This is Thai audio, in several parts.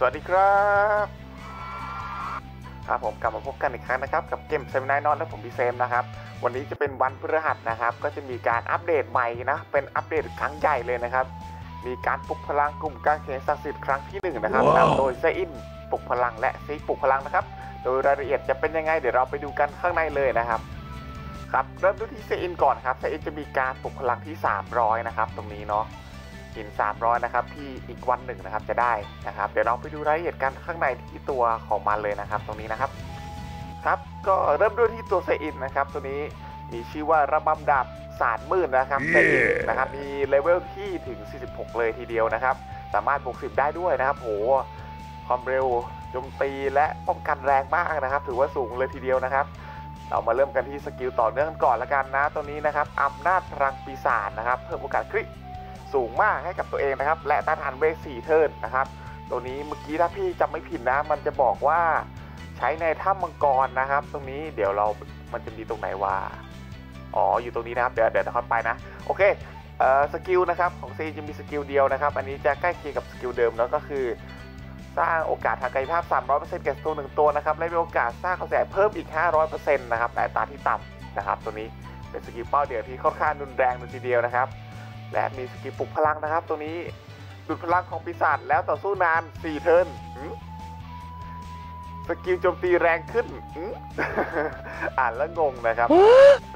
สวัสดีครับ ครับผมกลับมาพบกันอีกครั้งนะครับ กับเกมเซมินายนอนและผมพี่เซมนะครับ วันนี้จะเป็นวันพฤหัสนะครับ ก็จะมีการอัปเดตใหม่นะ เป็นอัปเดตครั้งใหญ่เลยนะครับ มีการปลุกพลังกลุ่มการเขนศักดิ์สิทธิ์ครั้งที่หนึ่งนะครับว้าวนำโดยเซอินปลุกพลังและซีปลุกพลังนะครับ โดยรายละเอียดจะเป็นยังไงเดี๋ยวเราไปดูกันข้างในเลยนะครับ ครับเริ่มด้วยที่เซอินก่อนครับเซอินจะมีการปลุกพลังที่ 300 นะครับ ตรงนี้เนาะ หิน 300 นะครับ ที่อีกวันหนึ่งนะครับจะได้นะครับ เดี๋ยวเราไปดูรายละเอียดกันข้างในที่ตัวของมันเลยนะครับ ตรงนี้นะครับครับก็เริ่มด้วยที่ตัวเซอินนะครับ ตัวนี้มีชื่อว่าระบำดาบศาสตร์มืดนะครับเซอินนะครับมีเลเวลที่ถึง 46 เลยทีเดียวนะครับ สามารถบวก10 ได้ด้วยนะครับโหความเร็วโจมตีและป้องกันแรงมากนะครับ ถือว่าสูงเลยทีเดียวนะครับ เรามาเริ่มกันที่สกิลต่อเนื่องก่อนละกันนะ ตัวนี้นะครับอำนาจพลังปีศาจนะครับ เพิ่มโอกาสคริต สูงมากให้กับตัวเองนะครับ และต้านทานเวท4เทิร์นนะครับ ตัวนี้เมื่อกี้ถ้าพี่จำไม่ผิดนะ มันจะบอกว่าใช้ในถ้ำมังกรนะครับ ตรงนี้เดี๋ยวเรา มันจะมีตรงไหนว่าอ๋อ อยู่ตรงนี้นะครับ เดี๋ยวเดี๋ยวค่อยไปนะ โอเคเอ่อสกิลนะครับ ของซีจะมีสกิลเดียวนะครับ อันนี้จะใกล้เคียงกับสกิลเดิมแล้วก็คือ สร้างโอกาสทางกายภาพ 300%แก่ตัวหนึ่งตัวนะครับ และมีโอกาสสร้างกระแสเพิ่มอีก 500%นะครับแต่ตาที่ต่ำนะครับ ตัวนี้เป็นสกิลเป้าเดียวที่ค่อนข้างรุนแรงเลยทีเดียวนะครับ และมีสกิลปลุกพลังนะครับ ตัวนี้ดูดพลังของปีศาจแล้วต่อสู้นาน 4 เทิร์นหืมสกิลโจมตีแรงขึ้นหืมอ่านแล้วงงนะครับ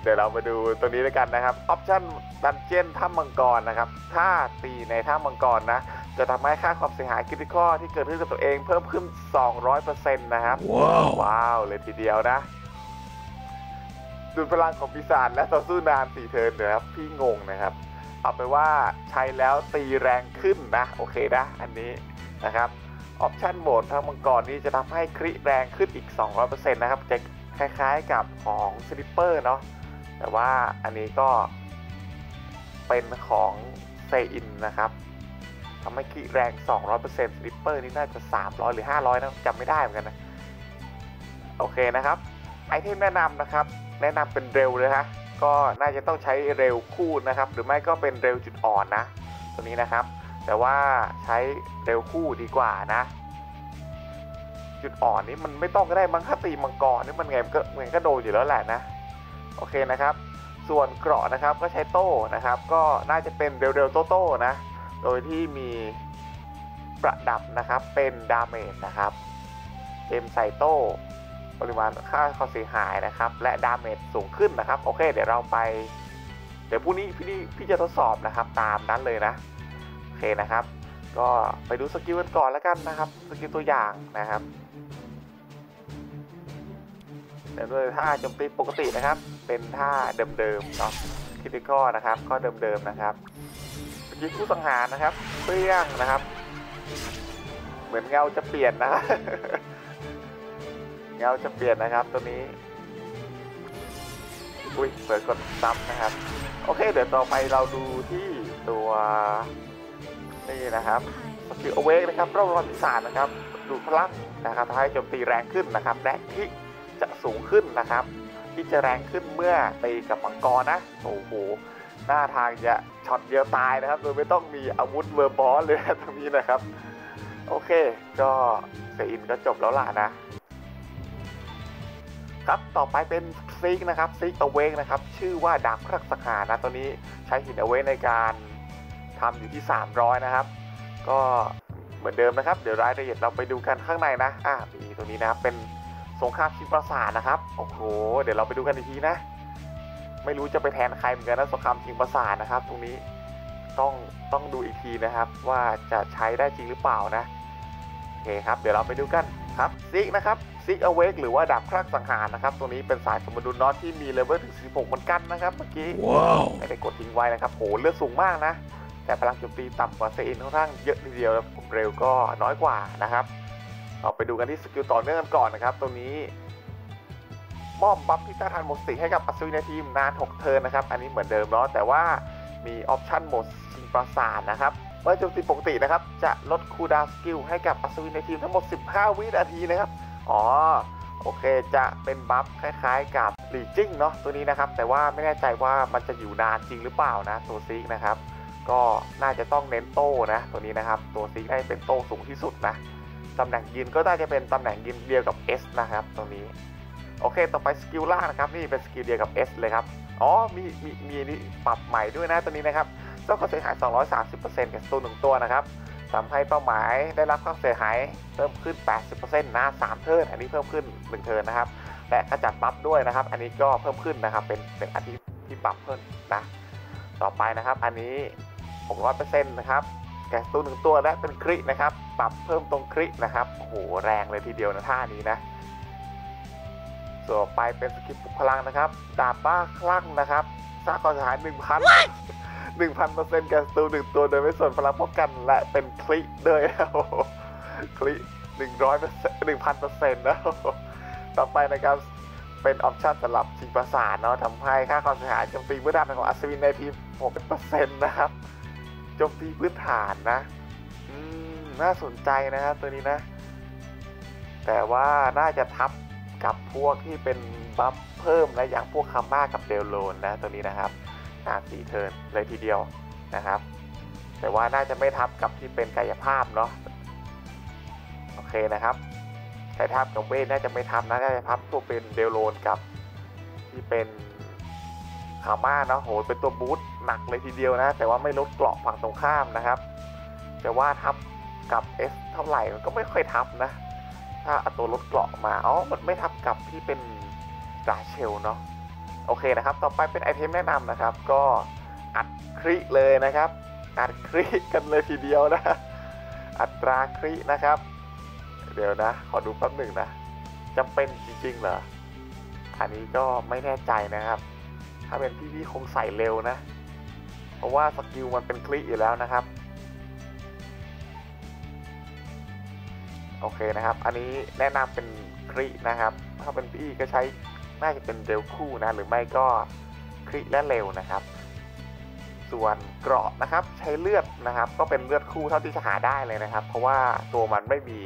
เดี๋ยวเรามาดูตัวนี้ด้วยกันนะครับ ออปชั่นดันเจียนถ้ำมังกรนะครับ ถ้าตีในถ้ำมังกรนะ จะทำให้ค่าความเสียหายคริติคอที่เกิดขึ้นกับตัวเองเพิ่มขึ้น 200%นะครับว้าวว้าว เลยทีเดียวนะดูดพลังของปีศาจและต่อสู้นานสี่เทิร์นนะครับ พี่งงนะครับ เอาไปว่าใช้แล้วตีแรงขึ้นนะโอเคนะอันนี้นะครับออปชันโหมดทางมังกรนี้จะทำให้คริแรงขึ้นอีก 200%นะครับจะคล้ายๆกับของสลิปเปอร์เนาะแต่ว่าอันนี้ก็เป็นของเซอินนะครับทำให้คริแรง 200%สลิปเปอร์นี่น่าจะ 300 หรือ 500นะจำไม่ได้เหมือนกันนะโอเคนะครับไอเทมแนะนำนะครับ แนะนำเป็นเร็วเลยฮะ ก็น่าจะต้องใช้เร็วคู่นะครับ หรือไม่ก็เป็นเร็วจุดอ่อนนะ ตัวนี้นะครับ แต่ว่าใช้เร็วคู่ดีกว่านะ จุดอ่อนนี้มันไม่ต้องก็ได้มังคตีมังกรนี่มันไงมันก็มันก็โดนอยู่แล้วแหละนะ โอเคนะครับ ส่วนเกราะนะครับก็ใช้โต้นะครับ ก็น่าจะเป็นเร็วๆโต้ๆนะ โดยที่มีประดับนะครับเป็นดาเมจนะครับเกมใส่โต้ ปริมาณค่าความเสียหายนะครับ และดาเมจสูงขึ้นนะครับ โอเค เดี๋ยวเราไป เดี๋ยวพรุ่งนี้พี่นี่พี่จะทดสอบนะครับ ตามนั้นเลยนะโอเคนะครับ ก็ไปดูสกิลกันก่อนแล้วกันนะครับสกิลตัวอย่างนะครับเดี๋ยวด้วยท่าโจมตีปกตินะครับ เป็นท่าเดิมๆเนาะคิติคอนะครับ ก็เดิมๆนะครับสกิลผู้สังหารนะครับเปรี้ยงนะครับ เหมือนเงาจะเปลี่ยนนะครับ เงาจะเปลี่ยนนะครับตัวนี้ อุ้ยเปิดกดซ้ำนะครับ โอเค เดี๋ยวต่อไปเราดูที่ตัวนี่นะครับสกิลอเวกนะครับรอบรอนปีศาจนะครับ ดูพลังนะครับทำให้โจมตีแรงขึ้นนะครับและที่จะสูงขึ้นนะครับ ที่จะแรงขึ้นเมื่อตีกับมังกรนะโอ้โหหน้าทางจะช็อตเดียวตายนะครับ โดยไม่ต้องมีอาวุธเวอร์บอสเลยตรงนี้นะครับ โอเค ก็เซอินก็จบแล้วล่ะนะ ครับต่อไปเป็นซิกนะครับซิกเอเวกนะครับชื่อว่าดาบครักสหารนะตัวนี้ใช้หินเอเวกในการทำอยู่ที่ 300 นะครับ ก็เหมือนเดิมนะครับ เดี๋ยวรายละเอียดเราไปดูกันข้างในนะอ่ามีตรงนี้นะครับเป็นสงครามชิงปราสาทนะครับโอ้โหเดี๋ยวเราไปดูกันอีกทีนะ ไม่รู้จะไปแทนใครเหมือนกันนะสงครามชิงปราสาทนะครับ ตรงนี้ต้องต้องดูอีกทีนะครับ ว่าจะใช้ได้จริงหรือเปล่านะ เคครับ เดี๋ยวเราไปดูกันครับซิกนะครับซิกอเวกหรือว่าดาบครั่งสังหารนะครับ ตัวนี้เป็นสายสมดุลน็อตที่มีเลเวลถึง 16 เหมือนกันนะครับเมื่อกี้ว้าวไม่ได้กดทิ้งไว้นะครับโหเลือดสูงมากนะ แต่พลังโจมตีต่ำกว่าเซอินค่อนข้างเยอะทีเดียวแล้วผมเร็วก็น้อยกว่านะครับ เราไปดูกันที่สกิลต่อเนื่องกันก่อนนะครับตรงนี้มอบบัฟที่ต้านทานหมดสติให้กับอัศวินในทีมนาน 6 เทิร์นนะครับ อันนี้เหมือนเดิมเนาะแต่ว่ามีออปชั่นโหมดชิงปราสาทนะครับ เมื่อโจมตีปกตินะครับ จะลดคูดาสกิลให้กับอัศวินในทีมทั้งหมด 15 วินาทีนะครับ อ๋อ โอเค จะเป็นบัฟคล้ายๆ กับลีจิ้งเนาะตัวนี้นะครับ แต่ว่าไม่แน่ใจว่ามันจะอยู่นานจริงหรือเปล่านะตัวซิกนะครับ ก็น่าจะต้องเน้นโต้นะ ตัวนี้นะครับ ตัวซิกได้เป็นโต้สูงที่สุดนะตำแหน่งยืนก็น่าจะเป็นตำแหน่งยืนเดียวกับ S นะครับตรงนี้ โอเค ต่อไปสกิลล่างนะครับ นี่เป็นสกิลเดียวกับ S เลยครับ อ๋อ มี มี มีนี่ปรับใหม่ด้วยนะตัวนี้นะครับ เจ้าควาเสียหาย 230%กับสตูนหนึ่งตัวนะครับทำให้เป้าหมายได้รับความเสียหายเพิ่มขึ้น 80%นะ3เทิร์นอันนี้เพิ่มขึ้น 1 เทิร์นนะครับ และกระจัดบัฟด้วยนะครับ อันนี้ก็เพิ่มขึ้นนะครับ เป็นเป็นอาทิตย์ที่ปรับเพิ่มนะ ต่อไปนะครับ อันนี้ 600%นะครับแกสตูนหนึ่งตัวและเป็นครินะครับ ปรับเพิ่มตรงครินะครับ โอ้โห แรงเลยทีเดียวนะท่านี้นะ ส่วนต่อไปเป็นสกิปพลังนะครับ ดาบบ้าคลั่งนะครับสร้างความเสียหายห หนึ่งพันเปอร์เซ็นต์แกสตูหนึ่งตัวโดยไม่ส่วนพลังป้องกันและเป็นคลิด้วยโอ้คลิหนึ่งร้อยเปอร์เซ็นต์หนึ่งพันเปอร์เซ็นต์นะต่อไปนะครับเป็นออปชั่นสำหรับชิงประสานเนาะทำให้ค่าความเสียหายโจมตีพื้นฐานของอัศวินในทีมผมเป็นเปอร์เซ็นต์นะครับโจมตีพื้นฐานนะอืมน่าสนใจนะครับตัวนี้นะ แต่ว่าน่าจะทับกับพวกที่เป็นบัฟเพิ่มนะอย่างพวกคาม่ากับเดลโลนนะตัวนี้นะครับ อ่าสี่เทิร์นเลยทีเดียวนะครับ แต่ว่าน่าจะไม่ทับกับที่เป็นกายภาพเนาะโอเคนะครับกายภาพกับเวทน่าจะไม่ทับนะน่าจะทับพวกเป็นเดลโลนกับที่เป็นคาม่าเนาะโหเป็นตัวบูทหนักเลยทีเดียวนะ แต่ว่าไม่ลดเกราะฝั่งตรงข้ามนะครับ แต่ว่าทับกับ S เท่าไหร่มันก็ไม่ค่อยทับนะ ถ้าเอาตัวลดเกราะมาอ๋อมันไม่ทับกับที่เป็นราเชลเนาะ โอเคนะครับ ต่อไปเป็นไอเทมแนะนำนะครับ ก็อัดคริเลยนะครับ อัดคริกันเลยทีเดียวนะ อัตราครินะครับ เดี๋ยวนะ ขอดูแป๊บหนึ่งนะจำเป็นจริงๆเหรอ อันนี้ก็ไม่แน่ใจนะครับ ถ้าเป็นพี่พี่คงใส่เร็วนะ เพราะว่าสกิลมันเป็นคลิอยู่แล้วนะครับ โอเคนะครับ อันนี้แนะนำเป็นครินะครับ ถ้าเป็นพี่ก็ใช้ น่าจะเป็นเร็วคู่นะ หรือไม่ก็คริและเร็วนะครับ ส่วนเกราะนะครับใช้เลือดนะครับ ก็เป็นเลือดคู่เท่าที่จะหาได้เลยนะครับ เพราะว่าตัวมันไม่มี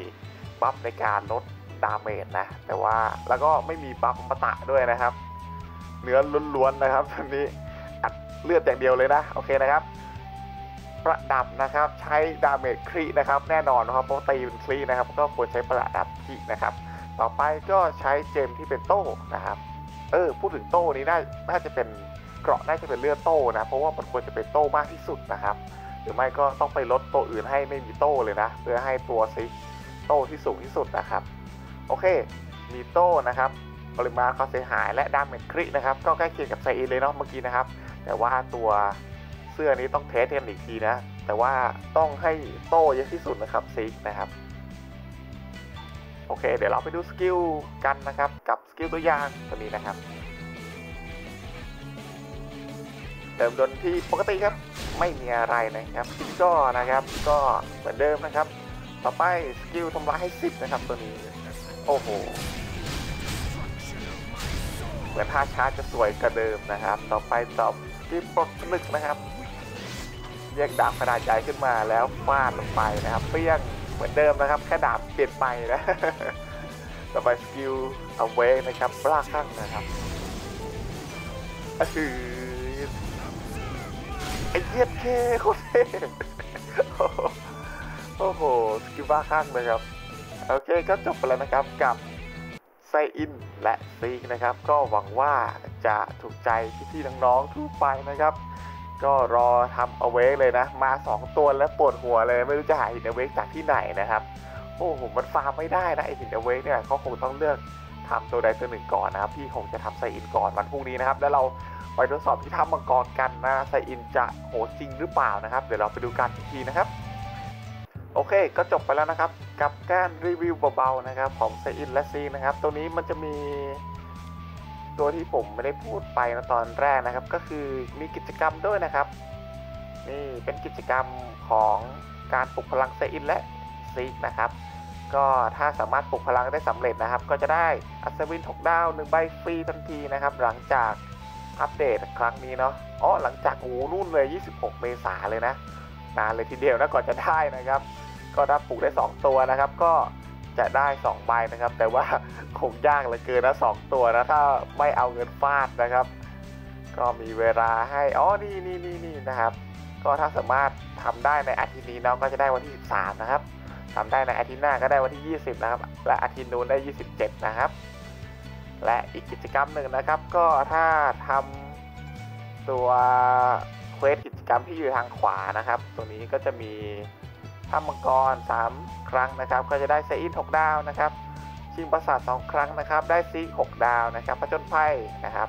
บัฟในการลดดาเมจนะ แต่ว่าแล้วก็ไม่มีบัฟอมตะด้วยนะครับ เนื้อล้วนๆนะครับตอนนี้อัดเลือดอย่างเดียวเลยนะ โอเคนะครับ ประดับนะครับใช้ดาเมจครีนะครับ แน่นอนนะครับเพราะตีเป็นครีนะครับ ก็ควรใช้ประดับครีนะครับ ต่อไปก็ใช้เจมที่เป็นโต้นะครับ เออพูดถึงโต้นี้น่าน่าจะเป็นเกราะน่าจะเป็นเลือดโต้นะ เพราะว่ามันควรจะเป็นโต้มากที่สุดนะครับ หรือไม่ก็ต้องไปลดตัวอื่นให้ไม่มีโต้เลยนะ เพื่อให้ตัวซิกโต้ที่สูงที่สุดนะครับ โอเค มีโต้นะครับปริมาณความเสียหายและดาเมจครินะครับ ก็ใกล้เคียงกับไซอินเลยเนาะเมื่อกี้นะครับ แต่ว่าตัวเสื้อนี้ต้องเทสกันอีกทีนะ แต่ว่าต้องให้โต้เยอะที่สุดนะครับซิกนะครับ โอเค เดี๋ยวเราไปดูสกิลกันนะครับ กับสกิลตัวอย่างตัวนี้นะครับเดิมโดนที่ปกติครับ ไม่มีอะไรนะครับทีนี้ก็นะครับ ก็เหมือนเดิมนะครับ ต่อไปสกิลทำลายให้สิบนะครับตัวนี้ โอ้โห เหมือนท่าชาร์จจะสวยกว่าเดิมนะครับ ต่อไปตอบสกิลปลดผลึกนะครับเรียกดาบขนาดใหญ่ขึ้นมาแล้วฟาดลงไปนะครับเปรี้ยง เหมือนเดิมนะครับ แค่ดาบเปลี่ยนไปนะต่อไปสกิลเอาเวนะครับปลาข้างนะครับก็คือไอเหี้ยเคโคตรเท่โอ้โหสกิลบ้าข้างเลยครับ โอเคก็จบไปแล้วนะครับกับไซอินและซีกนะครับ ก็หวังว่าจะถูกใจพี่ๆน้องๆทั่วไปนะครับ ก็รอทำเอาเวกเลยนะ มา 2 ตัวแล้วปวดหัวเลย ไม่รู้จะหาหินเอาเวกจากที่ไหนนะครับ โอ้โหมันฟาร์มไม่ได้นะไอหินเอาเวกเนี่ยเขาคงต้องเลือกทำตัวใดตัวหนึ่งก่อนนะครับ พี่คงจะทำไซอินก่อนวันพรุ่งนี้นะครับ แล้วเราไปทดสอบที่ถ้ำมังกรกันนะไซอินจะโหจริงหรือเปล่านะครับ เดี๋ยวเราไปดูกันอีกทีนะครับโอเค ก็จบไปแล้วนะครับ กับการรีวิวเบาๆนะครับของไซอินและซีนะครับ ตัวนี้มันจะมี ตัวที่ผมไม่ได้พูดไปนะตอนแรกนะครับ ก็คือมีกิจกรรมด้วยนะครับ นี่เป็นกิจกรรมของการปลุกพลังไซอินและซีนะครับ ก็ถ้าสามารถปลุกพลังได้สำเร็จนะครับ ก็จะได้อัศวิน6ดาวหนึ่งใบฟรีทันทีนะครับ หลังจากอัปเดตครั้งนี้เนาะอ๋อหลังจากโอ้นู่นเลย 26 เมษาเลยนะนานเลยทีเดียวนะก่อนจะได้นะครับ ก็ถ้าปลูกได้ 2 ตัวนะครับ ก็ จะได้2ใบนะครับ แต่ว่าคงยากเหลือเกินนะ2ตัวนะถ้าไม่เอาเงินฟาดนะครับ ก็มีเวลาให้อ๋อนี่นี่นี่นี่นะครับ ก็ถ้าสามารถทำได้ในอาทิตย์นี้เนาะก็จะได้วันที่ 13 นะครับทำได้ในอาทิตย์หน้าก็ได้วันที่ 20 นะครับ และอาทิตย์นู้นได้ 27 นะครับ และอีกกิจกรรมหนึ่งนะครับ ก็ถ้าทำตัวเควสกิจกรรมที่อยู่ทางขวานะครับ ตัวนี้ก็จะมี ถ้ำมังกร 3 ครั้งนะครับ ก็จะได้เซอิน6ดาวนะครับ ชิงประสาท 2 ครั้งนะครับ ได้ซี6ดาวนะครับผจญภัยนะครับ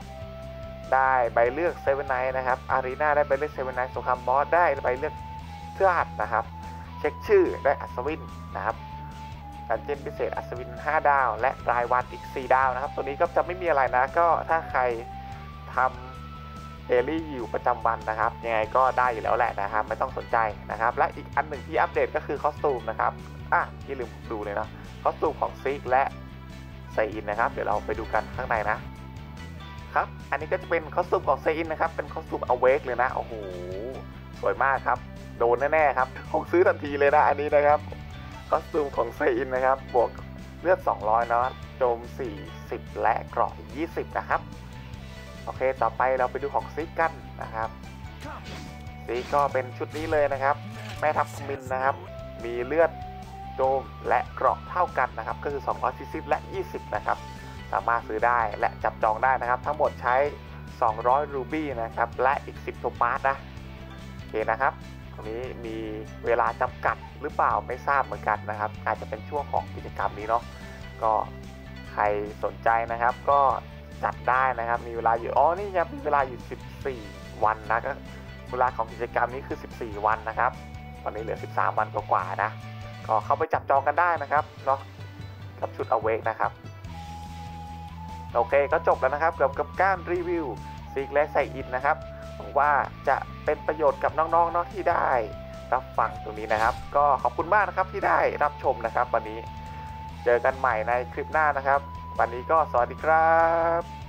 ได้ใบเลือกเซเว่นไนนะครับอารีนาได้ใบเลือกเซเว่นไนสงครามบอสได้ใบเลือกเสื้อหัดนะครับ เช็คชื่อได้อัศวินนะครับดันเจนพิเศษอัศวิน 5 ดาว และรายวันอีก 4 ดาวนะครับ ตัวนี้ก็จะไม่มีอะไรนะ ก็ถ้าใครทำ เดลี่อยู่ประจำวันนะครับ ยังไงก็ได้อยู่แล้วแหละนะครับ ไม่ต้องสนใจนะครับ และอีกอันหนึ่งที่อัปเดตก็คือคอสตูมนะครับอะที่ลืมดูเลยเนาะคอสตูมของซิกและไซอินนะครับ เดี๋ยวเราไปดูกันข้างในนะครับ อันนี้ก็จะเป็นคอสตูมของไซอินนะครับ เป็นคอสตูมอเวกเลยนะโอ้โหสวยมากครับ โดนแน่ๆครับคงซื้อทันทีเลยนะอันนี้นะครับคอสตูมของไซอินนะครับ บวกเลือด 200 นะโจม 40 และเกราะ20 นะครับ โอเค ต่อไปเราไปดูของซิกกันนะครับซิกก็เป็นชุดนี้เลยนะครับ แม่ทัพมินนะครับ มีเลือดโจมและเกราะเท่ากันนะครับ ก็คือ240และ 20 นะครับ สามารถซื้อได้และจับจองได้นะครับ ทั้งหมดใช้ 200 รูบี้นะครับ และอีก 10โทปาสนะโอเคนะครับตรงนี้มีเวลาจำกัดหรือเปล่าไม่ทราบเหมือนกันนะครับ อาจจะเป็นช่วงของกิจกรรมนี้เนาะก็ใครสนใจนะครับก็ จัดได้นะครับ มีเวลาอยู่ อ๋อ นี่ครับมีเวลาอยู่ 14 วันนะก็เวลาของกิจกรรมนี้คือ 14 วันนะครับ ตอนนี้เหลือ 13 วันกว่าๆนะ ก็เข้าไปจับจองกันได้นะครับเนาะ กับชุด Awake นะครับ โอเค ก็จบแล้วนะครับ เกี่ยวกับการรีวิวซิกและไซอินนะครับหวังว่าจะเป็นประโยชน์กับน้องๆเนาะที่ได้รับฟังตรงนี้นะครับ ก็ขอบคุณมากนะครับที่ได้รับชมนะครับ วันนี้ เจอกันใหม่ในคลิปหน้านะครับ วันนี้ก็สวัสดีครับ